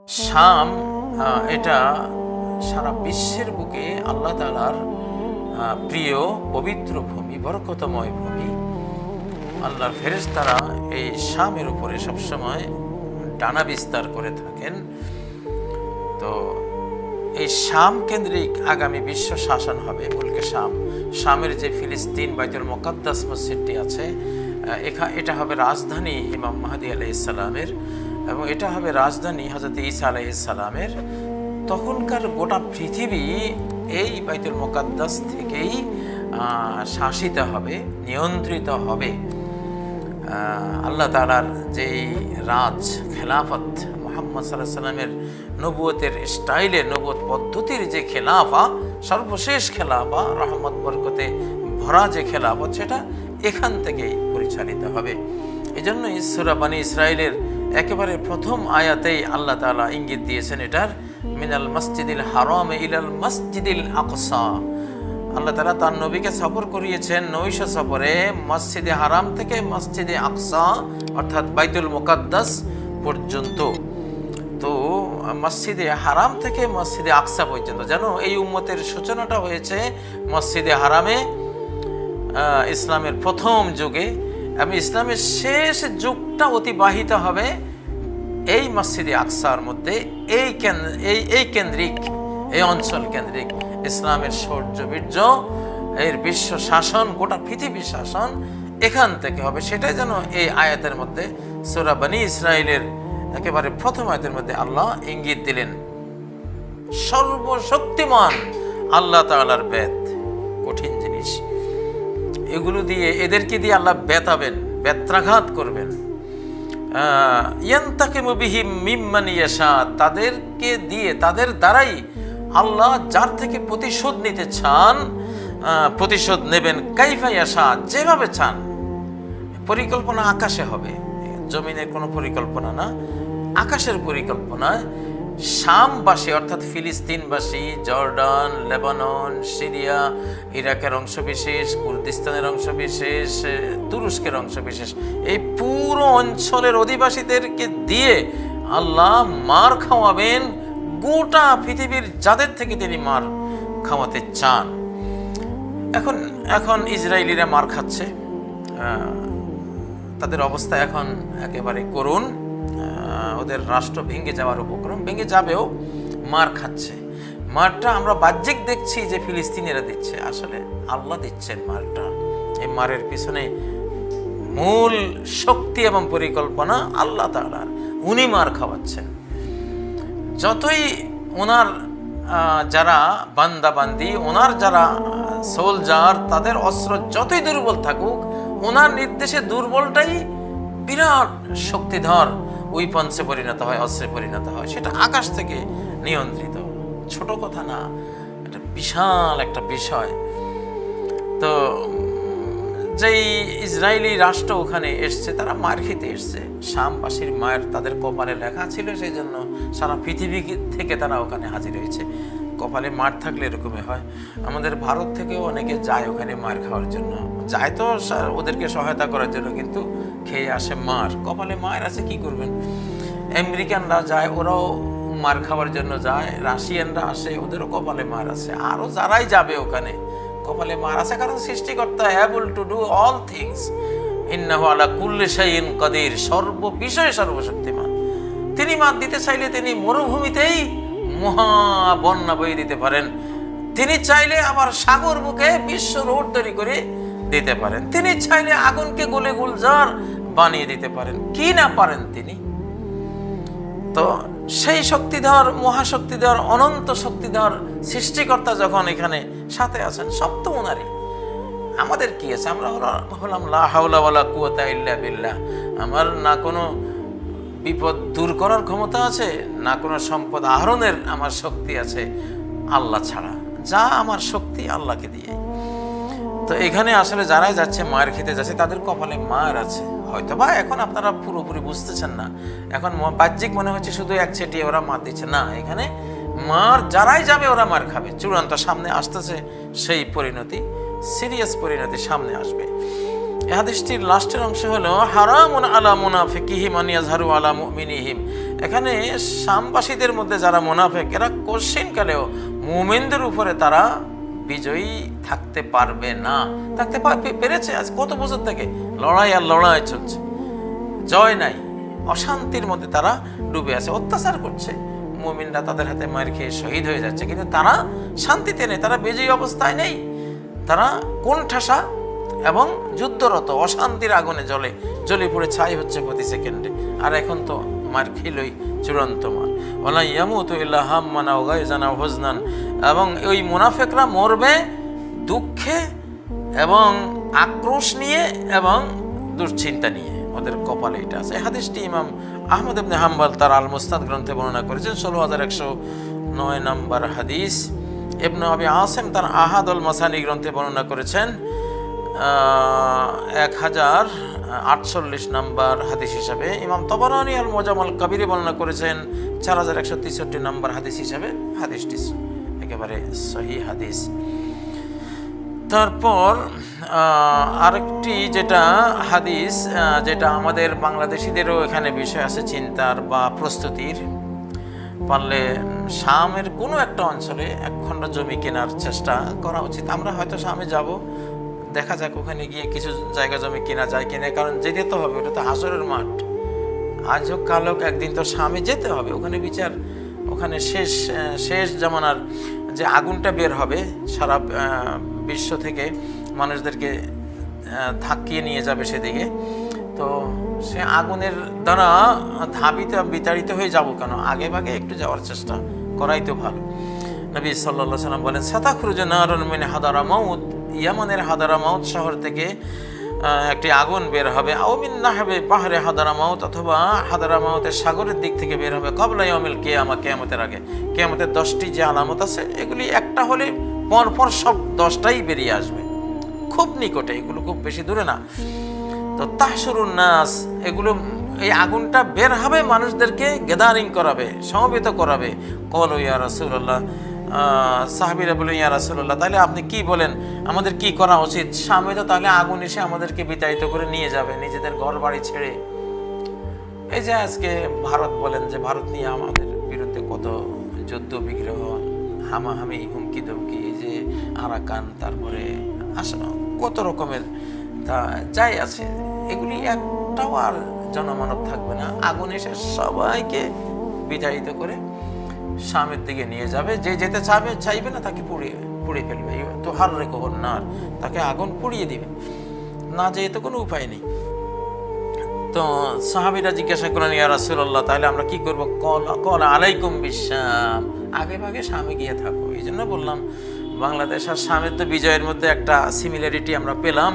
শাম এটা সারা বিশ্বের বুকে আল্লাহ তালার প্রিয় পবিত্র ভূমি, বরকতময় ভূমি। আল্লাহর ফেরেশতারা এই শামের উপরে সবসময় ডানা বিস্তার করে থাকেন। তো এই শাম কেন্দ্রিক আগামী বিশ্ব শাসন হবে, মুলকে শাম। শামের যে ফিলিস্তিন বাইতুল মোকাদ্দাস মসজিদটি আছে এটা হবে রাজধানী ইমাম মাহাদি আলাইসালামের এবং এটা হবে রাজধানী হজরত ঈসা আলাইসালামের তখনকার গোটা পৃথিবী এই বাইতুল মোকাদ্দাস থেকেই শাসিত হবে, নিয়ন্ত্রিত হবে। আল্লাহ তালার যেই রাজ, খেলাফত, মোহাম্মদ সাল্লাহ সাল্লামের নবুয়তের স্টাইলে, নবুয়ত পদ্ধতির যে খেলাফা, সর্বশেষ খেলাফা, রহমত, বরকতে ভরা যে খেলাফত, সেটা এখান থেকেই পরিচালিত হবে। এই জন্য ইসরা বানী ইসরায়েলের একেবারে প্রথম আয়াতেই আল্লাহ তালা ইঙ্গিত দিয়েছেন এটার, মিনাল মসজিদিল হারাম ইলাল মসজিদিল আকসা। আল্লাহ তালা তার নবীকে সফর করিয়েছেন নৈশ সফরে মসজিদে হারাম থেকে মসজিদে আকসা, অর্থাৎ বাইতুল মোকাদ্দাস পর্যন্ত। তো মসজিদে হারাম থেকে মসজিদে আকসা পর্যন্ত। জানো, এই উম্মতের সূচনাটা হয়েছে মসজিদে হারামে ইসলামের প্রথম যুগে এবং ইসলামের শেষ যুগটা অতিবাহিত হবে এই মসজিদে আকসার মধ্যে, এই এই এই কেন্দ্রিক, এই অঞ্চল কেন্দ্রিক ইসলামের শৌর্য বীর্য, এর বিশ্ব শাসন, গোটা পৃথিবীর শাসন এখান থেকে হবে। সেটাই যেন এই আয়াতের মধ্যে, সুরা বানী ইসরায়েলের একেবারে প্রথম আয়াতের মধ্যে আল্লাহ ইঙ্গিত দিলেন। সর্বশক্তিমান আল্লাহ তালার বেদ, কঠিন এগুলো দিয়ে এদেরকে দিয়ে আল্লাহ বেতাবেন, বেত্রাঘাত করবেন। ইয়ান্তাকে মুবিহিম মিম্মান ইয়াশা, তাদেরকে দিয়ে, তাদের দ্বারাই আল্লাহ যার থেকে প্রতিশোধ নিতে চান প্রতিশোধ নেবেন। কাইফা ইয়াশা, যেভাবে চান। পরিকল্পনা আকাশে হবে। জমিনের কোনো পরিকল্পনা না, আকাশের পরিকল্পনায় শামবাসী, অর্থাৎ ফিলিস্তিনবাসী, জর্ডান, লেবানন, সিরিয়া, ইরাকের অংশবিশেষ, কুর্দিস্তানের অংশবিশেষ, তুরস্কের অংশবিশেষ, এই পুরো অঞ্চলের অধিবাসীদেরকে দিয়ে আল্লাহ মার খাওয়াবেন, গোটা পৃথিবীর যাদের থেকে তিনি মার খাওয়াতে চান। এখন এখন ইসরায়েলিরা মার খাচ্ছে তাদের অবস্থা এখন একেবারে করুণ। ওদের রাষ্ট্র ভেঙে যাওয়ার উপক্রম, ভেঙে যাবেও মার খাচ্ছে। মারটা আমরা বাহ্যিক দেখছি যে ফিলিস্তিনিরা দিচ্ছে। আসলে আল্লাহ দিচ্ছেন মারটা। এই মারের পিছনে মূল শক্তি এবং পরিকল্পনা আল্লাহ তাআলার উনি মার খাওয়াচ্ছেন। যতই ওনার যারা বান্দাবান্দি, ওনার যারা সোলজার, তাদের অস্ত্র যতই দুর্বল থাকুক, ওনার নির্দেশে দুর্বলটাই বিরাট শক্তিধর উইপন্সে পরিণত হয়, অস্ত্রে পরিণত হয়। সেটা আকাশ থেকে নিয়ন্ত্রিত। ছোট কথা না এটা বিশাল একটা বিষয়। তো, যেই ইসরায়েলি রাষ্ট্র ওখানে এসছে, তারা মার খেতে এসছে। শামবাসীর মায়ের তাদের কপালে লেখা ছিল, সেই জন্য সারা পৃথিবী থেকে তারা ওখানে হাজির হয়েছে। কপালে মার থাকলে এরকমই হয়। আমাদের ভারত থেকেও অনেকে যায় ওখানে মার খাওয়ার জন্য। যায় তো ওদেরকে সহায়তা করার জন্য, কিন্তু খেয়ে আসে মার। কপালে মায়ের আছে, কি করবেন? আমেরিকানরা যায়, ওরাও মার খাওয়ার জন্য যায়। রাশিয়ানরা আসে, ওদেরও কপালে মার আছে। আরও যারাই যাবে ওখানে, কপালে মার আছে। কারণ সৃষ্টিকর্তা able to do all things ইন্নাহু আলা কুল্লি কাদির। সর্ব বিষয়ে সর্বশক্তিমান। তিনি মাত দিতে চাইলে তিনি মরুভূমিতেই মহা বন্যা বয়ে দিতে পারেন। তিনি চাইলে আবার সাগর বুকে বিশ্ব রোড তৈরি করে দিতে পারেন। তিনি চাইলে আগুনকে গলে গুলজার বানিয়ে দিতে পারেন। কি না পারেন তিনি? তো সেই শক্তিধর, মহাশক্তিধর, অনন্ত শক্তিধর সৃষ্টিকর্তা যখন এখানে সাথে আছেন সব তো ওনারই আমাদের কি আছে? আমরা হলা- হলাম লা হাওলা কুয়াতা ইল্লা বিল্লাহ। আমার না কোনো বিপদ দূর করার ক্ষমতা আছে, না কোনো সম্পদ আহরণের আমার শক্তি আছে, আল্লাহ ছাড়া। যা আমার শক্তি আল্লাহকে দিয়ে। তো এখানে আসলে যারাই যাচ্ছে, মায়ের খেতে যাচ্ছে, তাদের কপালে মার আছে। হয়তো বা এখন আপনারা পুরোপুরি বুঝতেছেন না। এখন বাহ্যিক মনে হচ্ছে শুধু এক ছেটিয়ে ওরা মার দিচ্ছে। না, এখানে মার যারাই যাবে, ওরা মার খাবে। চূড়ান্ত সামনে আসতেছে, সেই পরিণতি সিরিয়াস পরিণতি সামনে আসবে। হাদিসটির লাস্টের অংশ হলো, হারামুন আলা মুনাফিকিহিম আন ইয়াজহারু আলা মুমিনিহিম। এখানে শামবাসীদের মধ্যে যারা মোনাফেক, এরা কোশ্চিনকালেও মুমিনদের উপরে তারা বিজয়ী থাকতে পারবে না। থাকতে পার- পেরেছে আজ কত বছর থেকে? লড়াই আর লড়াই চলছে। জয় নাই, অশান্তির মধ্যে তারা ডুবে আছে, অত্যাচার করছে। মুমিনরা তাদের হাতে মার খেয়ে শহীদ হয়ে যাচ্ছে, কিন্তু তারা শান্তিতে নেই, তারা বিজয়ী অবস্থায় নেই। তারা কোন ঠাসা এবং যুদ্ধরত অশান্তির আগুনে জ্বলে জ্বলে পড়ে ছাই হচ্ছে প্রতি সেকেন্ডে। আর এখন তো মার খেলই চূড়ান্ত মার। ওলা ইয়ামুত ইল্লা হাম্মানা ওগাই জানা হোজনান। এবং ওই মুনাফেকরা মরবে দুঃখে এবং আক্রোশ নিয়ে এবং দুশ্চিন্তা নিয়ে। ওদের কপালে এটা আছে। হাদিসটি ইমাম আহমদ ইবনে হাম্বাল তার আল মুস্তাদ গ্রন্থে বর্ণনা করেছেন। ষোলো হাজার একশো নয় নম্বর হাদিস। ইবনে আবি আসেম তার আহাদুল মাসানি গ্রন্থে বর্ণনা করেছেন এক হাজার আটচল্লিশ নম্বর হাদিস হিসাবে ইমাম তবরানি আল মোজামাল কবিরে বর্ণনা করেছেন, চার হাজার একশো তেষট্টি নম্বর হাদিস হিসাবে হাদিসটি একেবারে সহি হাদিস। তারপর আরেকটি যেটা হাদিস যেটা আমাদের বাংলাদেশিদেরও এখানে বিষয় আছে, চিন্তার বা প্রস্তুতির। পারলে শামের কোনো একটা অঞ্চলে এক খণ্ড জমি কেনার চেষ্টা করা উচিত। আমরা হয়তো শামে যাব দেখা যাক ওখানে গিয়ে কিছু জায়গা জমি কেনা যায় কিনা, কারণ যেতে তো হবে, ওটা তো হাসরের মাঠ। আজ হোক, কাল হোক, একদিন তো স্বামী যেতে হবে। ওখানে বিচার, ওখানে শেষ শেষ জামানার যে আগুনটা বের হবে, সারা বিশ্ব থেকে মানুষদেরকে ধাক্কিয়ে নিয়ে যাবে সেদিকে। তো সে আগুনের দ্বারা ধাবিত বিতাড়িত হয়ে যাব কেন? আগে ভাগে একটু যাওয়ার চেষ্টা করাই তো ভালো। নবী সাল্লাহ সাল্লাম বলেন, সাতাখরুজ নারুন মিন হাদারা মাউত। ইয়ামানের হাদারা মাউত শহর থেকে একটি আগুন বের হবে। আউমিন না হবে পাহাড়ে হাদারা মাউত অথবা হাদারা মাউতের সাগরের দিক থেকে বের হবে কবলা ইয়ামিল কেয়ামা, কেয়ামতের আগে। কেয়ামতের দশটি যে আলামত আছে, এগুলি একটা হলে পরপর সব দশটাই বেরিয়ে আসবে। খুব নিকটে, এগুলো খুব বেশি দূরে না। তো তাহসরুন নাস, এগুলো, এই আগুনটা বের হবে মানুষদেরকে গেদারিং করাবে, সমবেত করাবে। কল ইয়া রাসূলুল্লাহ সাহাবিরা বলে ইয়া রাসূলুল্লাহ, তাহলে আপনি কি বলেন? আমাদের কি করা উচিত? সামনে তো তাহলে আগুন এসে আমাদেরকে বিতাড়িত করে নিয়ে যাবে, নিজেদের ঘর বাড়ি ছেড়ে। এই যে আজকে ভারত বলেন যে, ভারত নিয়ে আমাদের বিরুদ্ধে কত যুদ্ধ, বিগ্রহ, হামাহামি হুমকি ধমকি এই যে আরাকান, তারপরে আসা কত রকমের তা যাই আছে, এগুলি একটাও আর জনমানব থাকবে না। আগুন এসে সবাইকে বিতাড়িত করে সামের দিকে নিয়ে যাবে, যে যেতে চাবে, চাইবে না, তাকে পুড়িয়ে পুড়িয়ে ফেলবে। তো হার রেখো না তাকে আগুন পুড়িয়ে দিবে। না যেয়ে তো কোনো উপায় নেই। তো সাহাবিরা জিজ্ঞাসা করলেন, ইয়া রাসূলুল্লাহ, তাহলে আমরা কি করব? কল কল আলাইকুম বিশাম আগে ভাগে স্বামী গিয়ে থাকো। এই জন্য বললাম, বাংলাদেশ আর স্বামীর তো বিজয়ের মধ্যে একটা সিমিলারিটি আমরা পেলাম।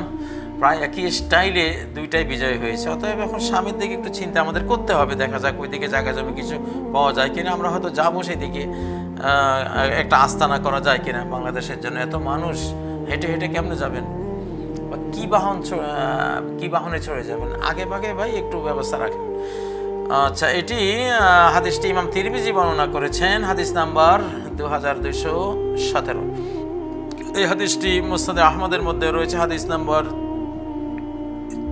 প্রায় একই স্টাইলে দুইটাই বিজয় হয়েছে। অতএব এখন স্বামীর দিকে একটু চিন্তা আমাদের করতে হবে। দেখা যাক ওই দিকে জায়গা জমি কিছু পাওয়া যায় কিনা। আমরা হয়তো যাব সেই দিকে একটা আস্তানা করা যায় কিনা বাংলাদেশের জন্য। এত মানুষ হেঁটে হেঁটে কেমনে যাবেন? বা কী বাহন কী বাহনে চড়ে যাবেন? আগে ভাগে ভাই একটু ব্যবস্থা রাখেন। আচ্ছা এটি হাদিসটি ইমাম তিরমিজি বর্ণনা করেছেন। হাদিস নাম্বার দু হাজার দুইশো সতেরো। এই হাদিসটি মুস্তাদে আহমদের মধ্যে রয়েছে। হাদিস নাম্বার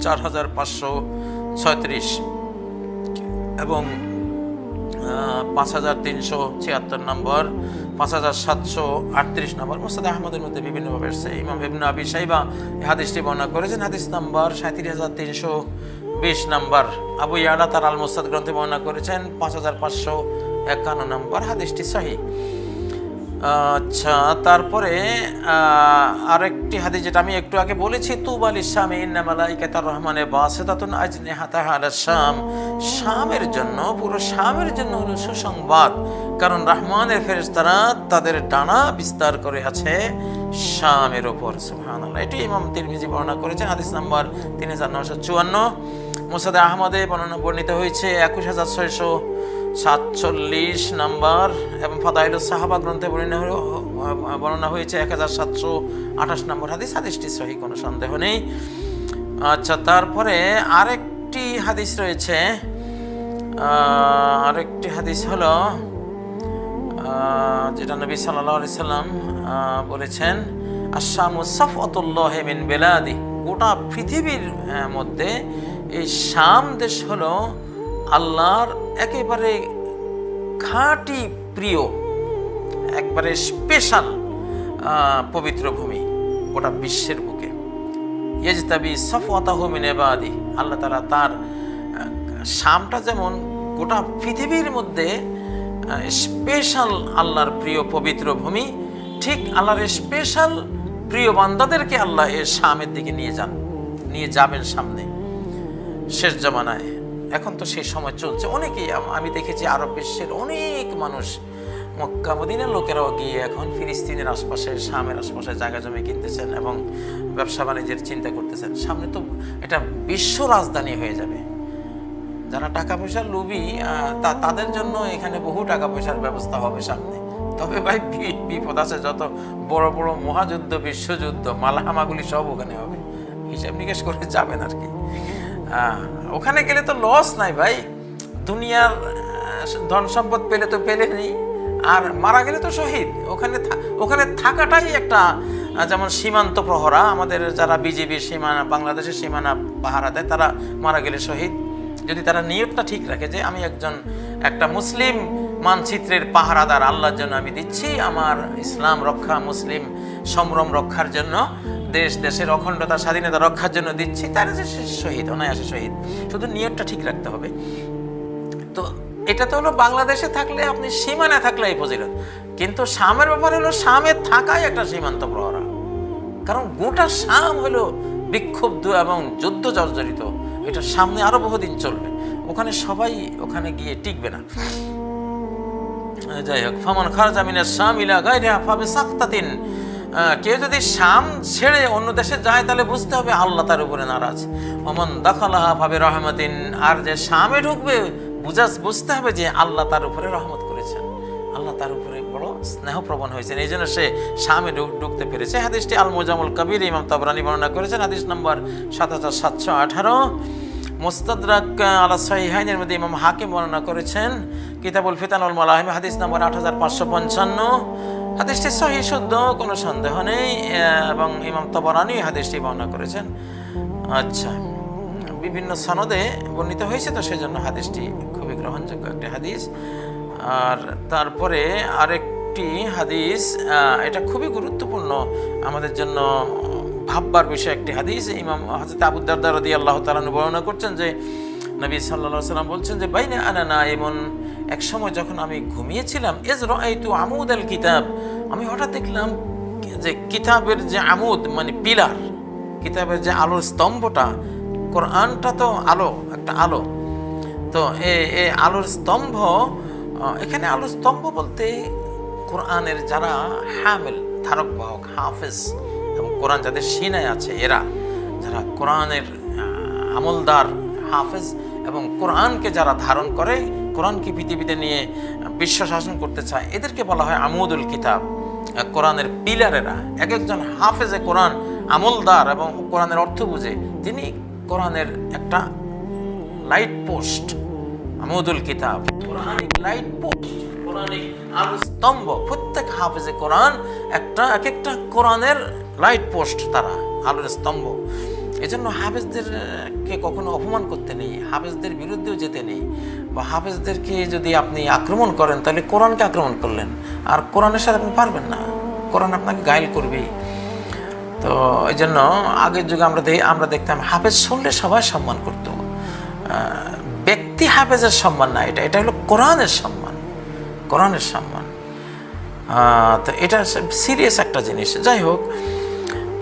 চার হাজার পাঁচশো ছয়ত্রিশ। এবং পাঁচ হাজার তিনশো ছিয়াত্তর নম্বর, পাঁচ হাজার সাতশো আটত্রিশ নম্বর। মুস্তাদ আহমদের মধ্যে বিভিন্নভাবে এসেছে। ইমাম ইবনে আবি সাইবা হাদিসটি বর্ণনা করেছেন। হাদিস নাম্বার সাঁত্রিশ হাজার তিনশো বিশ নম্বর। আবু ইয়ালা তার আল মুস্তাদ গ্রন্থে বর্ণনা করেছেন, পাঁচ হাজার পাঁচশো একান্ন নম্বর। হাদিসটি সহি। আচ্ছা তারপরে আরেকটি হাদিস যেটা আমি একটু আগে বলেছি তুবাল ইসলামে ইন্নামালাইকাতার রহমানে বাসেতাতুন আজনে হাতাহা আলা শাম। শামের জন্য, পুরো শামের জন্য হলো সুসংবাদ, কারণ রহমানের ফেরেশতারা তাদের ডানা বিস্তার করে আছে শামের ওপর সুবহানাল্লাহ। এটি ইমাম তিরমিজি বর্ণনা করেছেন, হাদিস নাম্বার তিন হাজার নশো চুয়ান্ন। মুসাদে আহমদে বর্ণনা বর্ণিত হয়েছে, একুশ হাজার ছয়শো সাতচল্লিশ নাম্বার এবং ফাদাইল সাহাবা গ্রন্থে বর্ণনা বর্ণনা হয়েছে এক হাজার সাতশো আঠাশ নম্বর হাদিস। হাদিসটি সহি, কোনো সন্দেহ নেই। আচ্ছা তারপরে আরেকটি হাদিস রয়েছে। আরেকটি হাদিস হলো যেটা নবী সাল্লাহ আলি সাল্লাম বলেছেন আসামু সাফতুল্লাহ মিন বেলাদি। গোটা পৃথিবীর মধ্যে এই শাম দেশ হলো আল্লাহর একেবারে খাঁটি প্রিয় একবারে স্পেশাল পবিত্র ভূমি গোটা বিশ্বের বুকে। ইয়েজতাবি সফওয়াতাহু মিন ইবাদি আল্লাহ তার আহ, শামটা যেমন গোটা পৃথিবীর মধ্যে স্পেশাল আল্লাহর প্রিয় পবিত্র ভূমি ঠিক আল্লাহর স্পেশাল প্রিয় বান্দাদেরকে আল্লাহ এর শামের দিকে নিয়ে যান নিয়ে যাবেন সামনে। শেষ জামানায় এখন তো সেই সময় চলছে। অনেকেই আমি দেখেছি আরব বিশ্বের অনেক মানুষ মক্কা, মদিনার লোকেরাও গিয়ে এখন ফিলিস্তিনের আশপাশে, শামের আশপাশে জায়গা জমি কিনতেছেন এবং ব্যবসা বাণিজ্যের চিন্তা করতেছেন। সামনে তো এটা বিশ্ব রাজধানী হয়ে যাবে। যারা টাকা পয়সার লোভী তা তাদের জন্য এখানে বহু টাকা পয়সার ব্যবস্থা হবে সামনে। তবে ভাই বিপদ আছে। যত বড় বড় মহাযুদ্ধ, বিশ্বযুদ্ধ মালাহামাগুলি সব ওখানে হবে। হিসাব নিকেশ করে যাবেন আর কি। ওখানে গেলে তো লস নাই ভাই। দুনিয়ার ধন সম্পদ পেলে তো পেলেনি আর মারা গেলে তো শহীদ। ওখানে ওখানে থাকাটাই একটা যেমন সীমান্ত প্রহরা। আমাদের যারা বিজেপির সীমানা, বাংলাদেশের সীমানা পাহারা দেয়, তারা মারা গেলে শহীদ। যদি তারা নিয়তটা ঠিক রাখে যে আমি একজন, একটা মুসলিম মানচিত্রের পাহারাদার, আল্লাহর জন্য আমি দিচ্ছি আমার ইসলাম রক্ষা, মুসলিম সম্ভ্রম রক্ষার জন্য। দেশ, দেশের অখণ্ডতা, স্বাধীনতা রক্ষার জন্য দিচ্ছি, তার যে শহীদ, অনায়াসে শহীদ। শুধু নিয়তটা ঠিক রাখতে হবে। তো এটা তো হলো বাংলাদেশে থাকলে আপনি সীমানা থাকলে এই ফজিলত। কিন্তু শামের ব্যাপার হলো, শামে থাকাই একটা সীমান্ত প্রহরা। কারণ গোটা শাম হলো বিক্ষুব্ধ এবং যুদ্ধ জর্জরিত। এটা সামনে আরও বহুদিন চলবে। ওখানে সবাই ওখানে গিয়ে টিকবে না। যাই হোক, ফামান খারাজা মিনাস শাম ইলা গায়রিহা ফাবি সাখতাতিন কেউ যদি শাম ছেড়ে অন্য দেশে যায়, তাহলে বুঝতে হবে আল্লাহ তার উপরে নারাজ। ওমান দাখালাহা ফাবি রহমাতিন, আর যে শামে ঢুকবে, বুঝা বুঝতে হবে যে আল্লাহ তার উপরে রহমত করেছেন। আল্লাহ তার উপরে বড় স্নেহপ্রবণ হয়েছেন। এই জন্য সে শামে ঢুক- ঢুকতে পেরেছে। হাদিসটি আল মোজামুল কবির, ইমাম তাবরানি বর্ণনা করেছেন। হাদিস নম্বর সাত হাজার সাতশো আঠারো। মোস্তাদরাক, আলা সাহিহাইনের মধ্যে ইমাম হাকিম বর্ণনা করেছেন, কিতাবুল ফিতানুল মালাহিম, হাদিস নম্বর আট হাজার পাঁচশো পঞ্চান্ন। হাদিসটি সহি, শুদ্ধ, কোনো সন্দেহ নেই এবং ইমাম তবরানি হাদিসটি বর্ণনা করেছেন। আচ্ছা বিভিন্ন সনদে বর্ণিত হয়েছে, তো সেজন্য হাদিসটি খুবই গ্রহণযোগ্য একটি হাদিস। আর তারপরে আরেকটি হাদিস এটা খুবই গুরুত্বপূর্ণ, আমাদের জন্য ভাববার বিষয় একটি হাদিস। ইমাম হাজরত আবুদ্দারদা রদি আল্লাহ তালানু বর্ণনা করছেন যে, নবী সাল্লা সাল্লাম বলছেন যে, বাইনা আনা না এমন এক সময় যখন আমি ঘুমিয়েছিলাম এজ রাইতু আমুদ আল কিতাব আমি হঠাৎ দেখলাম যে কিতাবের যে আমুদ মানে পিলার, কিতাবের যে আলোর স্তম্ভটা, কোরআনটা তো আলো, একটা আলো। তো এ এ আলোর স্তম্ভ এখানে আলোর স্তম্ভ বলতে কোরআনের যারা হামেল, ধারক, বাহক, হাফেজ, এবং কোরআন যাদের সিনায় আছে, এরা, যারা কোরআনের আমলদার, হাফেজ, এবং কোরআনকে যারা ধারণ করে কোরআনকে পৃথিবীতে নিয়ে বিশ্ব শাসন করতে চায়, এদেরকে বলা হয় আমুদুল কিতাব। কোরআনের পিলারেরা এক একজন হাফেজে কোরআন আমলদার এবং কোরআনের অর্থ বুঝে, তিনি কোরআনের একটা লাইট পোস্ট, আমুদুল কিতাব। কোরআনিক লাইট পোস্ট, কোরআনিক আলো স্তম্ভ প্রত্যেক হাফেজে কোরআন একটা এক একটা কোরআনের লাইট পোস্ট তারা, আলোর স্তম্ভ। এজন্য হাফেজদেরকে কখনো অপমান করতে নেই, হাফেজদের বিরুদ্ধেও যেতে নেই। বা হাফেজদেরকে যদি আপনি আক্রমণ করেন, তাহলে কোরআনকে আক্রমণ করলেন। আর কোরআনের সাথে আপনি পারবেন না। কোরআন আপনাকে গায়েল করবেই। তো এই জন্য আগের যুগে আমরা আমরা দেখতাম হাফেজ শুনলে সবাই সম্মান করতো। ব্যক্তি হাফেজের সম্মান না, এটা এটা হলো কোরআনের সম্মান। কোরআনের সম্মান। তো এটা সিরিয়াস একটা জিনিস। যাই হোক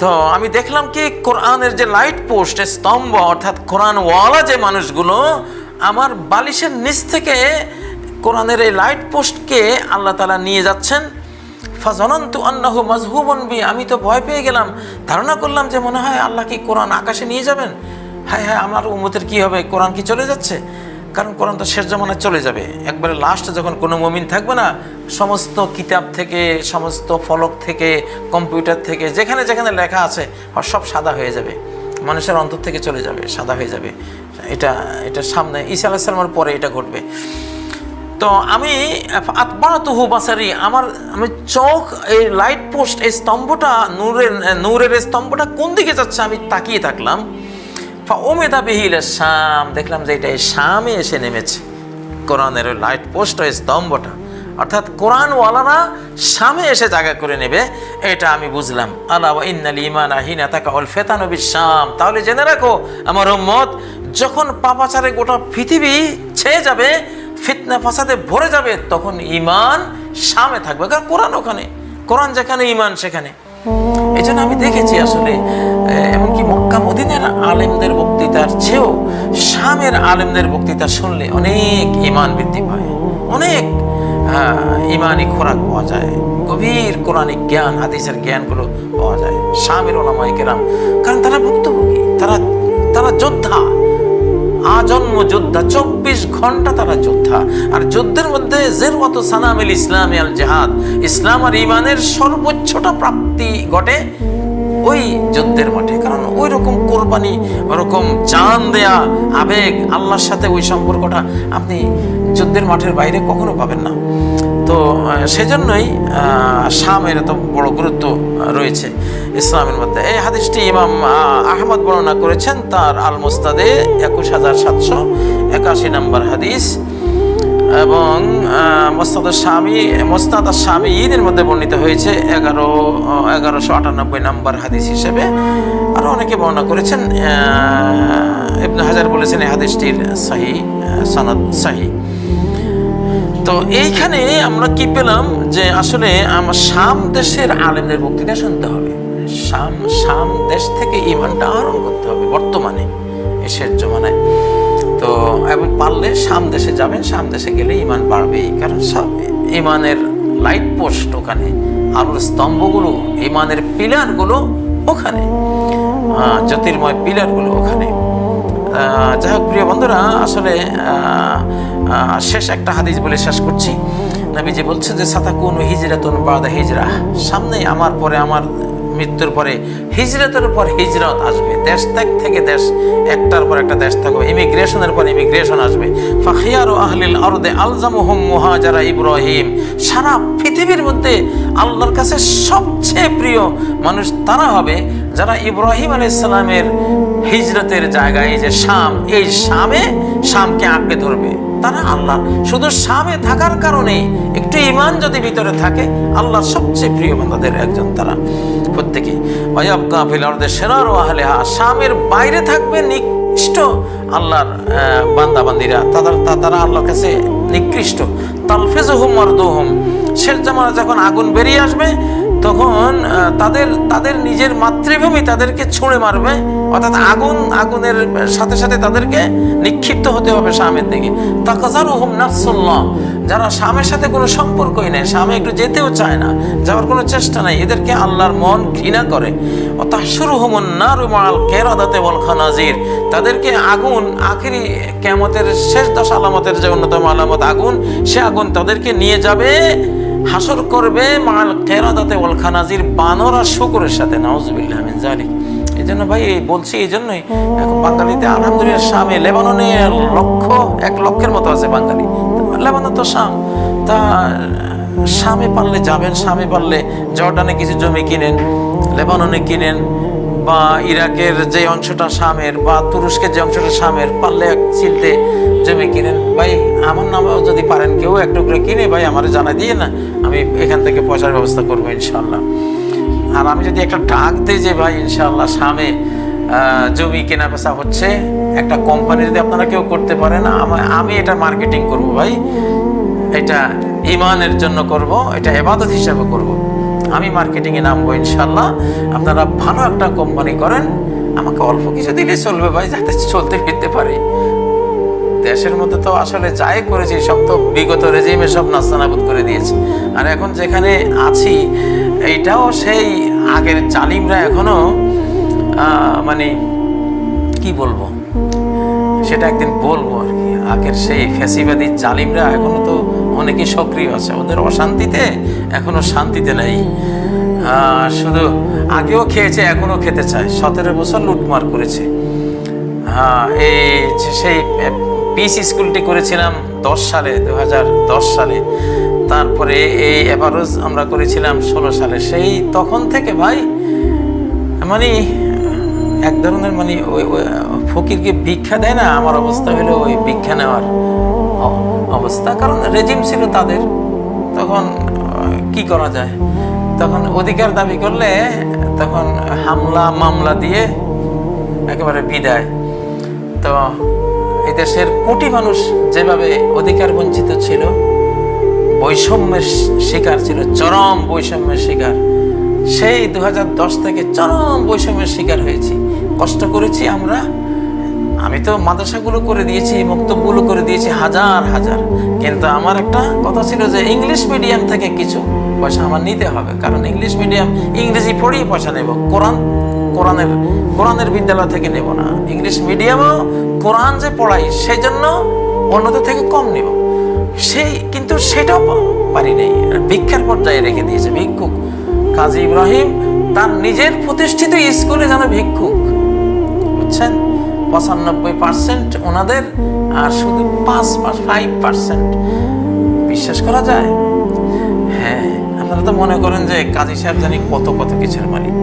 তো আমি দেখলাম কি কোরআনের যে লাইট পোস্ট স্তম্ভ, অর্থাৎ কোরআন ওয়ালা যে মানুষগুলো, আমার বালিশের নিচ থেকে কোরআনের এই লাইট পোস্টকে আল্লাহ তালা নিয়ে যাচ্ছেন। ফাজনন্তু আন্নাহু মাজহুবন বি, আমি তো ভয় পেয়ে গেলাম। ধারণা করলাম যে মনে হয় আল্লাহ কি কোরআন আকাশে নিয়ে যাবেন? হ্যাঁ হ্যাঁ আমার উম্মতের কি হবে? কোরআন কি চলে যাচ্ছে? কারণ কোরআন তো শেষ জমানায় চলে যাবে। একবারে লাস্টে যখন কোনো মমিন থাকবে না, সমস্ত কিতাব থেকে, সমস্ত ফলক থেকে, কম্পিউটার থেকে, যেখানে যেখানে লেখা আছে সব সাদা হয়ে যাবে। মানুষের অন্তর থেকে চলে যাবে, সাদা হয়ে যাবে। এটা এটা সামনে ঈসা আলাহিসাল্লামের পরে এটা ঘটবে। তো আমি, আতবাতুহু বাসারি, আমার, আমি চোখ, এই লাইট পোস্ট এই স্তম্ভটা, নূরের নূরের স্তম্ভটা কোন দিকে যাচ্ছে আমি তাকিয়ে থাকলাম শাম, দেখলাম যে এটা শামে এসে নেমেছে। কোরআনের লাইট পোস্ট ওই স্তম্ভটা। অর্থাৎ কোরআনওয়ালারা শামে এসে জায়গা করে নেবে, এটা আমি বুঝলাম। আল্লাহ ইন্নাল ইমান আহিনা তাকা অল ফেতানবি শাম তাহলে জেনে রাখো, আমার মত যখন পাপাচারে গোটা পৃথিবী ছেয়ে যাবে, ফিতনা ফাসাদে ভরে যাবে, তখন ইমান শামে থাকবে। কারণ কোরআন ওখানে, কোরআন যেখানে ইমান সেখানে। এই জন্য আমি দেখেছি আসলে এমনকি মক্কা মদিনের আলেমদের বক্তৃতার চেয়েও শামের আলেমদের বক্তৃতা শুনলে অনেক ইমান বৃদ্ধি পায়। অনেক ইমানি খোরাক পাওয়া যায়, গভীর কোরআনিক জ্ঞান, হাদিসের জ্ঞানগুলো পাওয়া যায় শামের ওলামাই কেরাম। কারণ তারা ভুক্তভোগী, তারা তারা যোদ্ধা। আজন্ম যোদ্ধা, চব্বিশ ঘণ্টা তারা যোদ্ধা। আর যুদ্ধের মধ্যে জের মতো সানামিল ইসলাম আল জেহাদ, ইসলাম আর ইমানের সর্বোচ্চটা প্রাপ্তি ঘটে ওই যুদ্ধের মাঠে। কারণ ওই রকম কোরবানি, ওরকম চান দেয়া, আবেগ, আল্লাহর সাথে ওই সম্পর্কটা আপনি যুদ্ধের মাঠের বাইরে কখনো পাবেন না। তো সেজন্যই শামের এত বড় গুরুত্ব রয়েছে ইসলামের মধ্যে। এই হাদিসটি ইমাম আহমদ বর্ণনা করেছেন, তার আল মোস্তাদে একুশ হাজার সাতশো একাশি নম্বর হাদিস। এবং মোস্তাদ স্বামী মোস্তাদ আর স্বামী ঈদের মধ্যে বর্ণিত হয়েছে এগারো এগারোশো আটানব্বই নম্বর হাদিস হিসেবে। আরও অনেকে বর্ণনা করেছেন ইবনে হাজার বলেছেন এই হাদিসটির সাহি সনদ সাহি। তো এইখানে আমরা কি পেলাম যে আসলে আমার শাম দেশের আলেমদের বক্তৃতা শুনতে হবে। শাম শাম দেশ থেকে ইমানটা আহরণ করতে হবে বর্তমানে এসের জমানায়। তো, এবং পারলে শাম দেশে যাবেন, শাম দেশে গেলে ইমান বাড়বেই। কারণ সব ইমানের লাইট পোস্ট ওখানে, আলোর স্তম্ভগুলো, ইমানের পিলারগুলো ওখানে জ্যোতির্ময় পিলারগুলো ওখানে। যাই হোক, প্রিয় বন্ধুরা, আসলে শেষ একটা হাদিস বলে শেষ করছি। নবীজি বলছে যে, সাতাকুন হিজরাতুন বাদা হিজরা। সামনে আমার পরে আমার মৃত্যুর পরে হিজরতের পর হিজরত আসবে। দেশ ত্যাগ থেকে দেশ, একটার পর একটা দেশ থাকবে ইমিগ্রেশনের পর ইমিগ্রেশন আসবে। ফাখিয়ার আহলিল আরদে আলজামুহুম মুহাজারা ইব্রাহিম। সারা পৃথিবীর মধ্যে আল্লাহর কাছে সবচেয়ে প্রিয় মানুষ তারা হবে, যারা ইব্রাহিম আলাইসালামের হিজরতের জায়গায় যে শাম, এই শামে শামকে আঁকড়ে ধরবে। তারা আল্লাহ। শুধু শামে থাকার কারণে একটু ইমান যদি ভিতরে থাকে আল্লাহর সবচেয়ে প্রিয় বান্দাদের একজন তারা। প্রত্যেকে ওয়াইয়াবকা ফিল আরদে সেরার আহলেহা শামের বাইরে থাকবে নিকৃষ্ট আল্লাহর বান্দাবান্দিরা। তাদের তারা আল্লাহর কাছে নিকৃষ্ট। তালফেজহুম মারদুহুম শেষ জামানা যখন আগুন বেরিয়ে আসবে তখন তাদের তাদের নিজের মাতৃভূমি তাদেরকে ছুঁড়ে মারবে, অর্থাৎ আগুন, আগুনের সাথে সাথে তাদেরকে নিক্ষিপ্ত হতে হবে স্বামীর দিকে। হুম যারা স্বামীর সাথে কোনো সম্পর্কই নেই, স্বামী একটু যেতেও চায় না, যাওয়ার কোনো চেষ্টা নাই, এদেরকে আল্লাহর মন ঘৃণা করে। তাহসুর হুমন না রুমাল কেরাদাতে বল খানাজির, তাদেরকে আগুন, আখেরি কেমতের শেষ দশ আলামতের যে অন্যতম আলামত আগুন, সে আগুন তাদেরকে নিয়ে যাবে। হাসর করবে, মাল কেরাদাতে ওয়াল খানাজির বানর আর শুকুরের সাথে, নাউজুবিল্লাহ জালিক এই জন্য ভাই বলছি এই জন্যই এখন বাঙালিতে আলহামদুলিল্লাহ শামে লেবাননে লক্ষ, এক লক্ষের মতো আছে বাঙালি। লেবানন তো শাম। তা, শামে পারলে যাবেন, শামে পারলে জর্ডানে কিছু জমি কিনেন, লেবাননে কিনেন, বা ইরাকের যে অংশটা শামের, বা তুরস্কের যে অংশটা শামের, পারলে এক চিলতে জমি কিনেন। ভাই, আমার নামেও যদি পারেন কেউ একটু করে কিনে, ভাই, আমার জানা দিয়ে না, আমি এখান থেকে পয়সার ব্যবস্থা করব ইনশাল্লাহ আর আমি যদি একটা ডাক দিই যে ভাই ইনশাল্লাহ সামনে জমি কেনা বেচা হচ্ছে, একটা কোম্পানি যদি আপনারা কেউ করতে পারেন, আমি এটা মার্কেটিং করব ভাই, এটা ইমানের জন্য করব, এটা এবাদত হিসাবে করব। আমি মার্কেটিংয়ে নামবো ইনশাল্লাহ আপনারা ভালো একটা কোম্পানি করেন, আমাকে অল্প কিছু দিলে চলবে ভাই, যাতে চলতে ফিরতে পারি। দেশের মধ্যে তো আসলে যাই করেছি সব তো বিগত রেজিমে সব নাস্তানাবুদ করে দিয়েছে। আর এখন যেখানে আছি এইটাও সেই আগের জালিমরা এখনও আহ, মানে কি বলব? সেটা একদিন বলব আর কি। আগের সেই ফ্যাসিবাদী জালিমরা এখনও তো অনেকেই সক্রিয় আছে। ওদের অশান্তিতে এখনও শান্তিতে নেই। শুধু আগেও খেয়েছে এখনও খেতে চায়। সতেরো বছর লুটমার করেছে। হ্যাঁ এই সেই পিস স্কুলটি করেছিলাম দশ সালে দু সালে। তারপরে এই এভারোজ আমরা করেছিলাম ষোলো সালে। সেই তখন থেকে ভাই মানে এক ধরনের মানে ওই ফকিরকে ভিক্ষা দেয় না, আমার অবস্থা হলো ওই ভিক্ষা নেওয়ার অবস্থা। কারণ রেজিম ছিল তাদের। তখন কি করা যায়? তখন অধিকার দাবি করলে তখন হামলা মামলা দিয়ে একেবারে বিদায়। তো দেশের কোটি মানুষ যেভাবে অধিকার বঞ্চিত ছিল, বৈষম্যের শিকার ছিল, চরম বৈষম্যের শিকার। সেই দু হাজার দশ থেকে চরম বৈষম্যের শিকার হয়েছি। কষ্ট করেছি আমরা। আমি তো মাদ্রাসাগুলো করে দিয়েছি মক্তবগুলো করে দিয়েছি হাজার হাজার। কিন্তু আমার একটা কথা ছিল যে ইংলিশ মিডিয়াম থেকে কিছু পয়সা আমার নিতে হবে। কারণ ইংলিশ মিডিয়াম ইংরেজি পড়েই পয়সা নেব। কোরআন, কোরআনের কোরআনের বিদ্যালয় থেকে নেব না। ইংলিশ মিডিয়ামও কোরআন যে পড়াই, সেই জন্য অন্যদের থেকে কম নেব। সেই, কিন্তু সেটাও পারি নাই। ভিক্ষার পর্যায়ে রেখে দিয়েছে ভিক্ষুক। কাজী ইব্রাহিম তার নিজের প্রতিষ্ঠিত স্কুলে যেন ভিক্ষুক। বুঝছেন? পঁচানব্বই পার্সেন্ট ওনাদের আর শুধু পাঁচ ফাইভ পার্সেন্ট বিশ্বাস করা যায়? হ্যাঁ আপনারা তো মনে করেন যে কাজী সাহেব জানি কত কত কিছুর মালিক।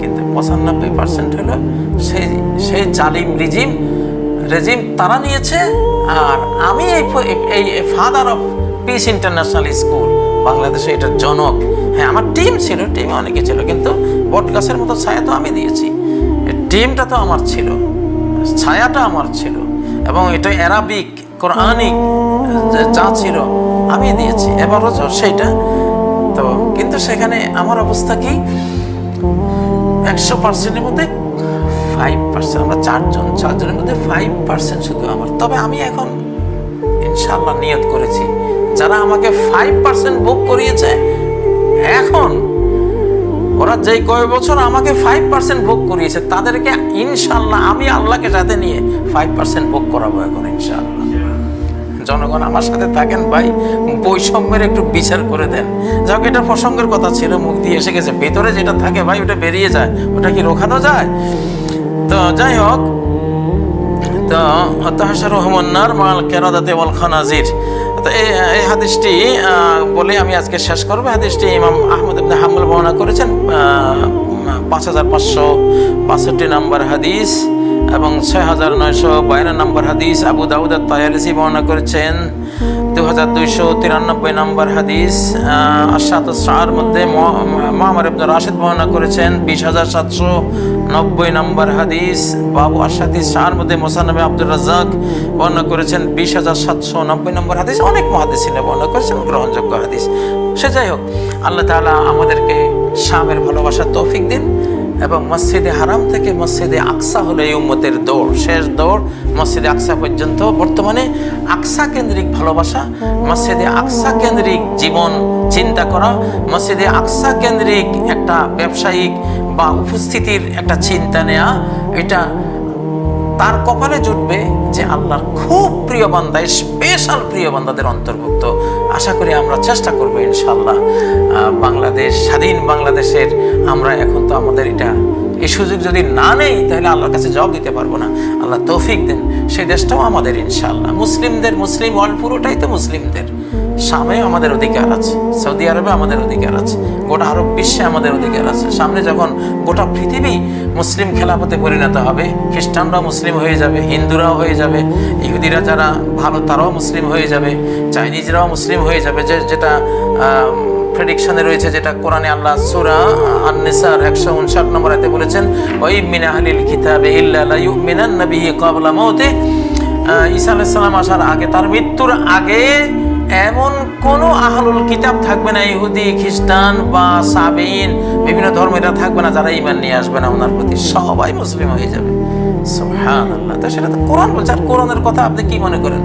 কিন্তু পঁচানব্বই পার্সেন্ট হলো সেই সেই জালিম রিজিম রেজিম তারা নিয়েছে, আর আমি এই এই father of peace international school বাংলাদেশে এটার জনক। হ্যাঁ আমার টিম ছিল টিম অনেকে ছিল, কিন্তু বট গাছের মতো ছায়া তো আমি দিয়েছি। টিমটা তো আমার ছিল, ছায়াটা আমার ছিল, এবং এটা অ্যারাবিক কোরআনিক যা ছিল, আমি দিয়েছি। এবারও সেইটা। তো, কিন্তু সেখানে আমার অবস্থা কি? একশো পার্সেন্টের মধ্যে ফাইভ পার্সেন্ট আমরা চারজন, চারজনের মধ্যে ফাইভ পার্সেন্ট শুধু আমার। তবে আমি এখন ইনশাল্লাহ নিয়ত করেছি, যারা আমাকে ফাইভ পার্সেন্ট বুক করিয়েছে, এখন ওরা যেই কয় বছর আমাকে ফাইভ পার্সেন্ট ভোগ করিয়েছে, তাদেরকে ইনশাল্লাহ আমি আল্লাহকে সাথে নিয়ে ফাইভ পার্সেন্ট ভোগ করাবো এখন ইনশাল্লাহ জনগণ আমার সাথে থাকেন ভাই, বৈষম্যের একটু বিচার করে দেন। যাক এটা প্রসঙ্গের কথা ছিল দিয়ে এসে গেছে। ভেতরে যেটা থাকে ভাই, ওটা বেরিয়ে যায়, ওটা কি রোখানো যায়? তো যাই হোক, তো তাহাসার রহমান্নার মাল কেরাদাতে ওয়াল খানাজির। তো এই এই হাদিসটি বলে আমি আজকে শেষ করব। হাদিসটি ইমাম আহমদ ইবনে হাম্বল বর্ণনা করেছেন পাঁচ হাজার পাঁচশো বাষট্টি নম্বর হাদিস এবং ছয় হাজার নয়শো বায়ান্ন নম্বর হাদিস। আবু দাউদ তায়ালিসি বর্ণনা করেছেন দু হাজার দুইশো তিরানব্বই নম্বর হাদিস। আশাত শাহর মধ্যে মোহাম্মদ ইবনে রাশিদ বর্ণনা করেছেন, বিশ হাজার সাতশো নব্বই নম্বর হাদিস, বাবু আশাদি শাহর মধ্যে মোসানবী আব্দুর রাজ্জাক বর্ণনা করেছেন বিশ হাজার সাতশো নব্বই নম্বর হাদিস। অনেক মহাদিসিনে বর্ণনা করেছেন, গ্রহণযোগ্য হাদিস। সে যাই হোক, আল্লাহ তাআলা আমাদেরকে শামের ভালোবাসার তৌফিক দিন এবং মসজিদে হারাম থেকে মসজিদে আকসা হলো এই উম্মতের দৌড়, শেষ দৌড়, মসজিদে আকসা পর্যন্ত। বর্তমানে আকসা কেন্দ্রিক ভালোবাসা, মসজিদে আকসা কেন্দ্রিক জীবন চিন্তা করা, মসজিদে আকসা কেন্দ্রিক একটা ব্যবসায়িক বা উপস্থিতির একটা চিন্তা নেওয়া এটা তার কপালে জুটবে যে আল্লাহর খুব প্রিয় বান্দা স্পেশাল প্রিয় বান্দাদের অন্তর্ভুক্ত। আশা করি আমরা চেষ্টা করব ইনশাল্লাহ বাংলাদেশ, স্বাধীন বাংলাদেশের আমরা এখন তো আমাদের এটা এই সুযোগ যদি না নেই, তাহলে আল্লাহর কাছে জবাব দিতে পারব না। আল্লাহ তৌফিক দেন সেই দেশটাও আমাদের ইনশাল্লাহ মুসলিমদের মুসলিম ওয়ার্ল্ড পুরোটাই তো মুসলিমদের। সামনেও আমাদের অধিকার আছে, সৌদি আরবে আমাদের অধিকার আছে, গোটা আরব বিশ্বে আমাদের অধিকার আছে। সামনে যখন গোটা পৃথিবী মুসলিম খেলাফতে পরিণত হবে, খ্রিস্টানরাও মুসলিম হয়ে যাবে, হিন্দুরাও হয়ে যাবে, ইহুদিরা যারা ভালো তারাও মুসলিম হয়ে যাবে, চাইনিজরাও মুসলিম হয়ে যাবে, যে যেটা প্রেডিকশনে রয়েছে, যেটা কোরআনে আল্লাহ সুরা আন-নিসার একশো উনষাট নম্বর এতে বলেছেন, ওই মিনাহালিল কিতাবে ইল্লা লা ইউমিনান নবী ক্বাবলা মাউতি ঈসা আলাইহিস সালাম আসার আগে, তার মৃত্যুর আগে এমন কোন আহলুল কিতাব থাকবে না, ইহুদি, খ্রিস্টান বা সাবিন, বিভিন্ন ধর্মেরা থাকবে না যারা ইমান নিয়ে আসবে না ওনার প্রতি সবাই মুসলিম হয়ে যাবে। সেটা তো কোরআন বলছে। আর কোরআনের কথা আপনি কি মনে করেন?